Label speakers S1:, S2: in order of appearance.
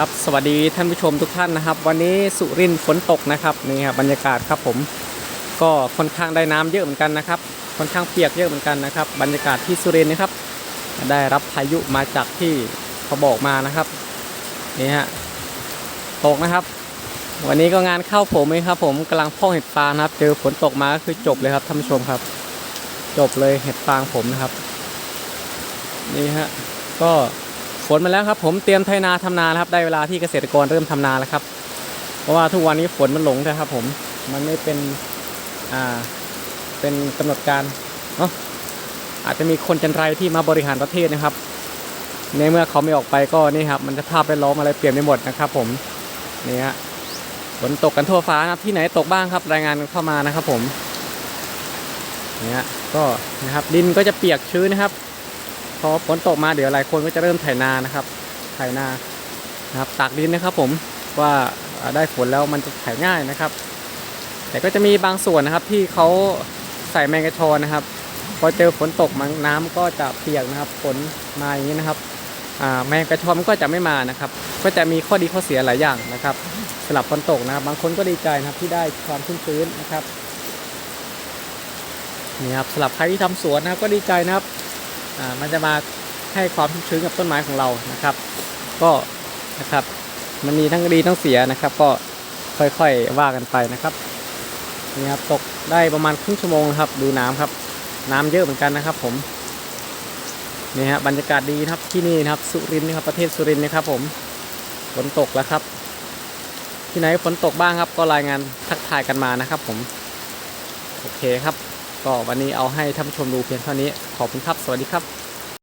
S1: ครับสวัสดีท่านผู้ชมทุกท่านนะครับ วันนี้สุรินฝนตกนะครับนี่ครับบรรยากาศครับผมก็ค่อนข้างได้น้ำเยอะเหมือนกันนะครับค่อนข้างเปียกเยอะเหมือนกันนะครับ บรรยากาศที่สุรินนะครับ ได้รับพายุมาจากที่เขาบอกมานะครับนี่ฮะตกนะครับ วันนี้ก็งานเข้าผมเองครับ ผมกำลังพ่อกเห็ดฟางนะครับ เจอฝนตกมาก็คือจบเลยครับท่านผู้ชมครับ จบเลยเห็ดฟางผมนะครับ นี่ฮะก็ ฝนมาแล้วครับผมเตรียมไถนาทำนาแล้วครับได้เวลาที่เกษตรกรเริ่มทำนาแล้วครับ เพราะว่าทุกวันนี้ฝนมันหลงนะครับผมมันไม่เป็นอ่าเป็นกำหนดการเนาะอาจจะมีคนจันไรที่มาบริหารประเทศนะครับ ในเมื่อเขาไม่ออกไปก็นี่ครับ มันจะภาพไปล้อมอะไรเปลี่ยนไปหมดนะครับ ผมนี่ฮะฝนตกกันทั่วฟ้านะครับที่ไหนตกบ้างครับรายงานเข้ามานะครับ ผมนี่ฮะก็นะครับดินก็จะเปียกชื้นนะครับ อฝนตกมาเดี๋ยวหลายคนก็จะเริ่มไถนานะครับไถนานะครับตากดินนะครับผมว่าได้ฝนแล้วมันจะไถง่ายนะครับ แต่ก็จะมีบางส่วนนะครับที่เขาใส่แมงกะชอนนะครับ พอเจอฝนตกมันน้ำก็จะเปียกนะครับฝนมาอย่างนี้นะครับแมงกะชอนมันก็จะไม่มานะครับ ก็จะมีข้อดีข้อเสียหลายอย่างนะครับสำหรับฝนตกนะครับ บางคนก็ดีใจนะครับที่ได้ความชุ่มชื้นนะครับนี่ครับสำหรับใครที่ทำสวนนะครับก็ดีใจนะครับ มันจะมาให้ความชุ่มชื้นกับต้นไม้ของเรานะครับ ก็นะครับมันมีทั้งดีทั้งเสียนะครับ ก็ค่อยๆว่ากันไปนะครับนี่ครับตกได้ประมาณครึ่งชั่วโมงครับ ดูน้ำครับ น้ำเยอะเหมือนกันนะครับ ผมนี่ฮะบรรยากาศดีครับที่นี่นะครับ สุรินทร์นะครับประเทศสุรินทร์นะครับ ผมฝนตกแล้วครับ ที่ไหนฝนตกบ้างครับ ก็รายงานทักทายกันมานะครับ ผม โอเคครับ ก็วันนี้เอาให้ท่านผู้ชมดูเพียงเท่านี้ ขอบคุณครับ สวัสดีครับ